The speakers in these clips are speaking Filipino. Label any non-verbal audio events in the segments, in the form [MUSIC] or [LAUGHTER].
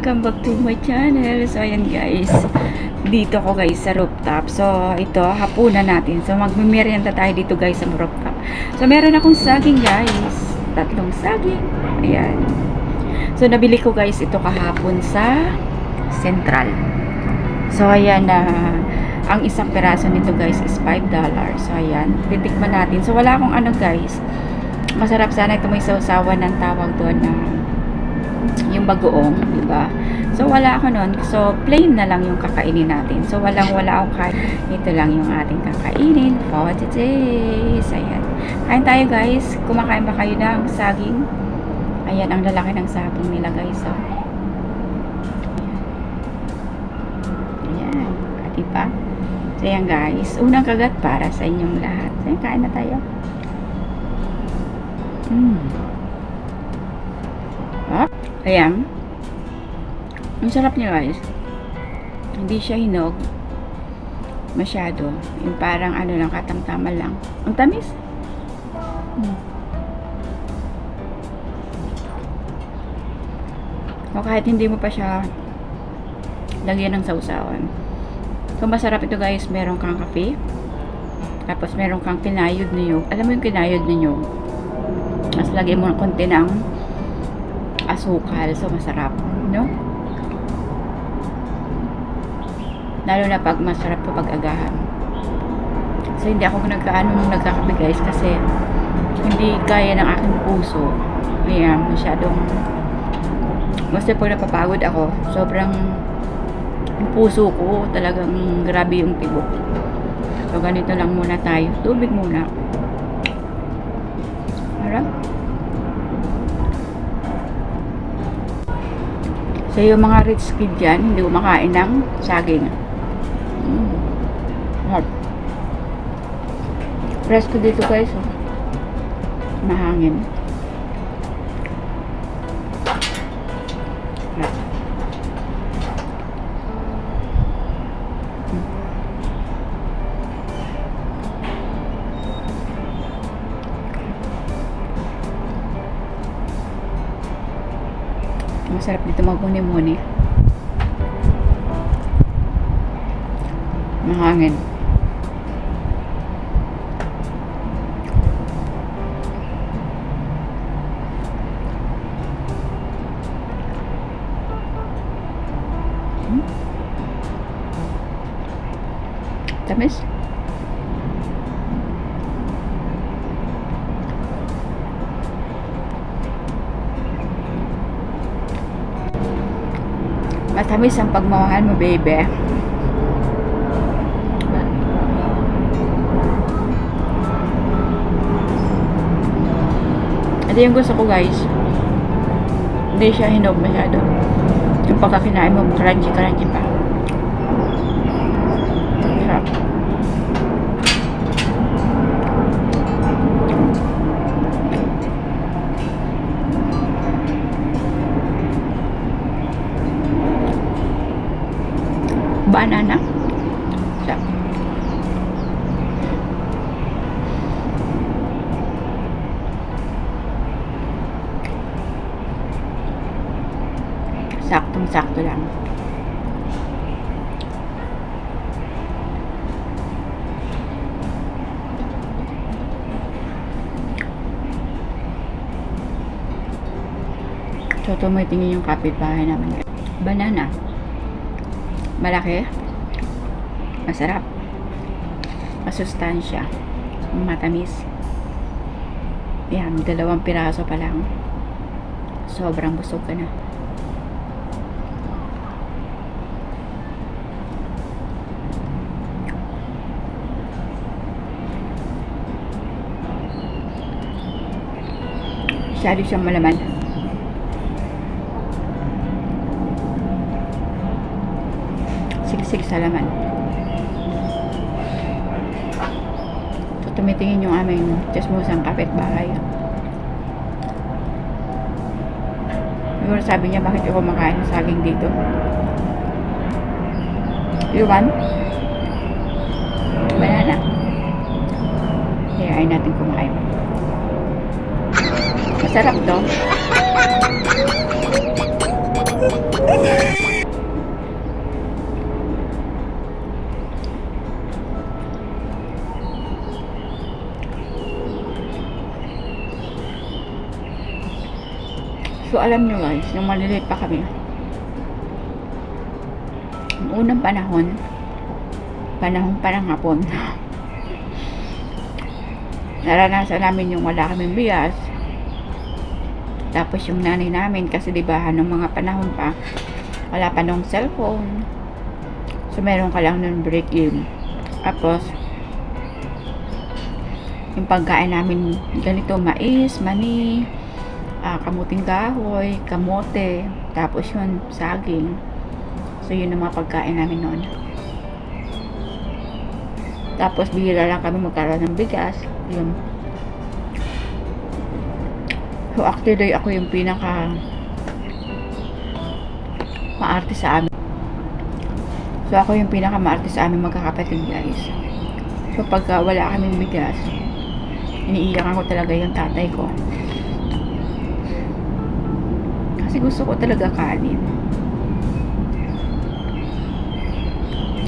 welcome back to my channel. So ayan guys, dito ko guys sa rooftop. So ito, hapunan natin. So magmimerienda tayo dito guys sa rooftop. So meron akong saging guys. Tatlong saging. Ayan. So nabili ko guys ito kahapon sa Central. So ayan na ang isang peraso nito guys is $5. So ayan, titikman natin. So wala akong ano guys. Masarap sana ito may sausawan ng tawag doon na yung bagoong, di ba? So, wala ako nun. So, plain na lang yung kakainin natin. So, walang wala akong kain. Ito lang yung ating kakainin for today. Ayan. Kain tayo, guys. Kumakain ba kayo ng saging? Ayan, ang lalaki ng saging nila, guys. So, ayan. At pa. So, ayan, guys. Unang kagat para sa inyong lahat. Ayan, kain na tayo. Mmm. Ayan. Ang sarap niya guys. Hindi siya hinog. Masyado. Yung parang ano lang, katamtaman lang. Ang tamis. Hmm. O kahit hindi mo pa siya lagyan ng sausawan. So masarap ito guys. Meron kang kape. Tapos meron kang kinayod niyo. Alam mo yung kinayod niyo? Mas lagyan mo ng konti ng asukal. So, masarap. No? Lalo na pag masarap to pag agahan. So, hindi ako nagkaano nung nagkakape guys kasi hindi kaya ng aking puso. Ayan, masyadong basta pag napapagod ako, sobrang puso ko talagang grabe yung tibok. So, ganito lang muna tayo. Tubig muna. Harap. So, yung mga rich kid dyan, hindi kumakain ng saging. Mm. Hot. Presko dito guys. Oh. Mahangin. Masarap dito magmuni-muni. Mahangin. Hmm? Tamis? Matamis ang pagmamahal mo, baby. Ito yung gusto ko, guys. Hindi siya hinog masyado. Yung pagkakinain mo, crunchy-crunchy pa. Tumitingin yung kapitbahay namin. Banana. Malaki. Masarap. Masustansya. Matamis. Yan, dalawang piraso pa lang. Sobrang busog ka na. Masyado siyang malaman. Sa laman. So, tumitingin yung aming chismusang kapitbahay. Siguro sabi niya, bakit ako kumakain ng saging dito? Iwan? Banana. Kaya natin kumain. Masarap to. [LAUGHS] So, alam nyo guys, nung maliliit pa kami, noong unang panahon, panahon pa ng hapon, [LAUGHS] naranasan namin yung wala kaming bigas. Tapos yung nanay namin, kasi di ba, nung mga panahon pa, wala pa nung cellphone. So, meron ka lang nun break in. Tapos, yung pagkain namin ganito, mais, mani, ah, kamuting kahoy, kamote, tapos yun, saging. So, yun ang mga pagkain namin noon. Tapos, bihira lang kami magkaroon ng bigas. Yun. So, actually, ako yung pinaka maarte sa amin. So, ako yung pinaka maarte sa amin magkakapatid, guys. So, pagka wala kaming bigas, iniiyakan ko talaga yung tatay ko. Gusto ko talaga kanin.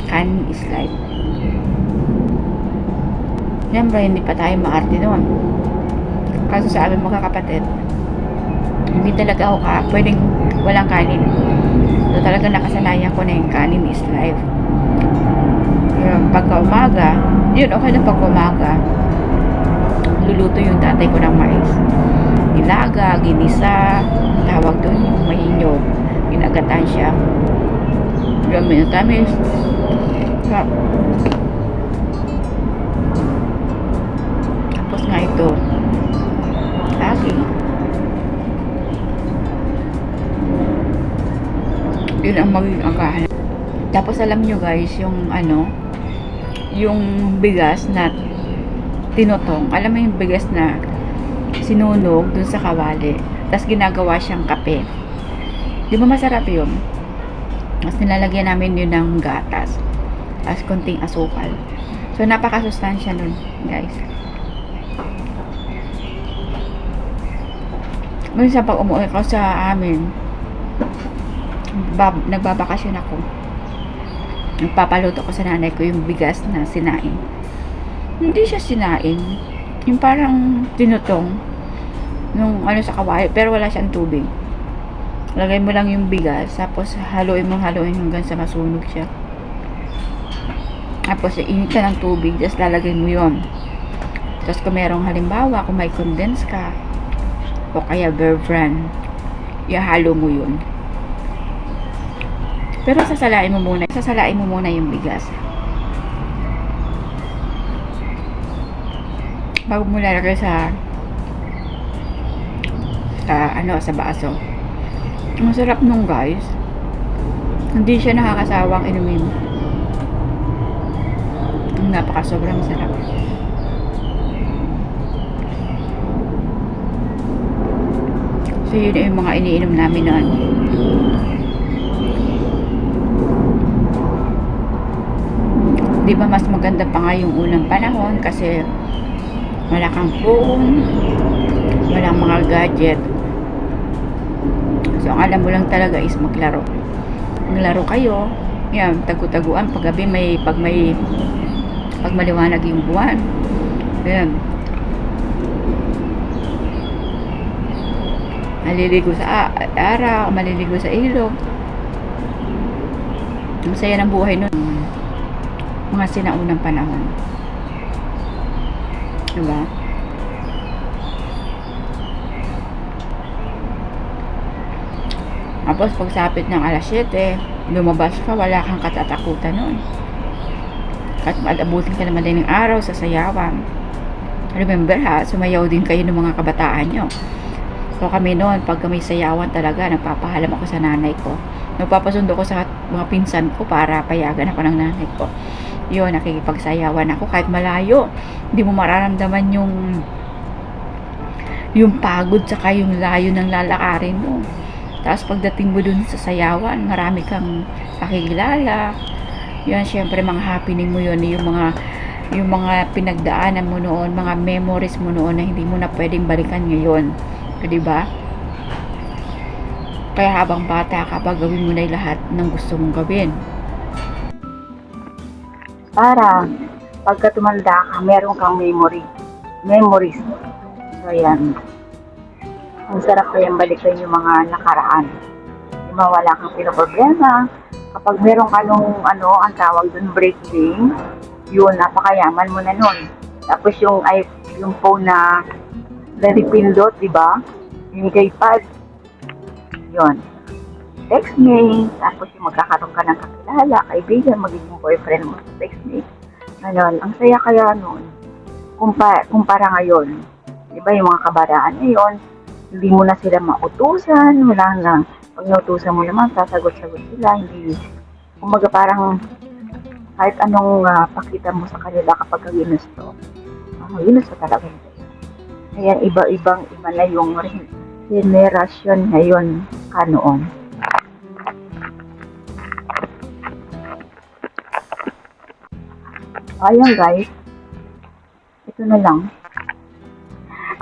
Kanin is life. Siyempre, hindi pa tayo maarte noon. Kaso sa amin mga kapatid, hindi talaga ako ka, pwedeng walang kanin. So talaga nakasanayan ko na yung kanin is life. Yung pagka umaga, yun okay na pagka umaga, luluto yung tatay ko ng mais. Nilaga, ginisa, tawag doon mahinyog. Ginagatan siya. Yung minutamis. Sarap. Tapos nga ito, lagi. Yun ang magiging agahan. Tapos alam nyo guys, yung ano, yung bigas na tinutong. Alam mo yung bigas na sinunog dun sa kawali. Tapos ginagawa siyang kape. Di ba masarap yun? Mas nilalagyan namin yun ng gatas. Tapos konting asukal. So, napakasustansya nun, guys. Minsan pag umuwi ko sa amin, bab, nagbabakasyon ako. Nagpapaluto ko sa nanay ko yung bigas na sinain. Hindi siya sinain. Yung parang tinutong nung ano sa kawaii, pero wala siyang tubig. Lagay mo lang yung bigas, tapos haluin mo haluin hanggang sa masunog siya. Tapos iinit ka ng tubig, tapos lalagay mo yon. Tapos kung merong halimbawa, kung may condense ka, o kaya bear brand, ihalo mo yun. Pero sasalain mo muna, sasalain mo muna yung bigas. Bago mo lalagay sa sa ano, sa baso. Ang sarap nung guys. Hindi siya nakakasawang inumin. Ang napaka sobrang sarap. So yun yung mga iniinom namin noon. Di ba mas maganda pa nga yung unang panahon kasi wala kang phone, walang mga gadget. So, ang alam mo lang talaga is maglaro. Maglaro kayo, yan, tagu-taguan. Pag gabi may, pag may, pag maliwanag yung buwan. Yan. Maliligo sa araw, maliligo sa ilog. Ang saya ng buhay nun. Mga sinaunang panahon. Diba? Tapos pagsapit ng alas 7, lumabas ka, wala kang katatakutan nun. At malabutin ka naman din ng araw sa sayawan. Remember ha, sumayaw din kayo ng mga kabataan nyo. So kami noon, pag may sayawan talaga, nagpapahalam ako sa nanay ko. Nagpapasundo ko sa mga pinsan ko para payagan ako ng nanay ko. Yun, nakikipagsayawan ako kahit malayo. Hindi mo mararamdaman yung yung pagod saka yung layo ng lalakarin mo. Tapos pagdating mo dun sa sayawan, marami kang kakilala. Yun, syempre mga happening mo yun, yung mga yung mga pinagdaanan mo noon, mga memories mo noon na hindi mo na pwedeng balikan ngayon. O, di ba? Kaya habang bata ka, pa, gawin mo na lahat ng gusto mong gawin. Para pagka tumanda ka, meron kang memory. Memories. So, yan. Ang sarap kayang balikan yung mga nakaraan. Di ba, wala kang pinoproblema. Kapag meron ka nung, ano, ang tawag dun, breaking, yun, napakayaman mo na nun. Tapos yung, ay, yung phone na naripindot, di ba? Yung keypad. Yun. Text me. Tapos yung magkakaroon ka ng kakilala, kaibigan, magiging boyfriend mo text me. Ganon. Ang saya kaya nun. Kumpa, kumpara ngayon. Di ba yung mga kabaraan ngayon, hindi mo na sila mautusan, wala na. Pag nautusan mo naman, sasagot-sagot sila, hindi, kumbaga parang kahit anong ah, pakita mo sa kanila kapag ginusto, uh, ginusto talaga nila. Kaya iba-ibang iba na yung generation ngayon ka noon. Ayan guys, ito na lang.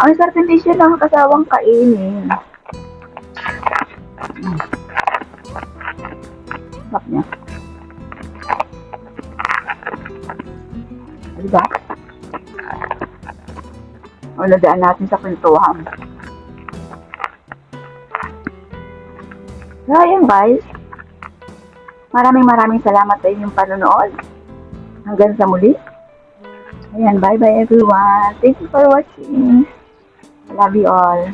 Ang siya lang kasawang kainin. Sarap niya. Diba? O, nadaan natin sa kwentuhan. So, ayan guys. Maraming maraming salamat sa inyong panonood. Hanggang sa muli. Ayan, bye-bye everyone. Thank you for watching. Love you all.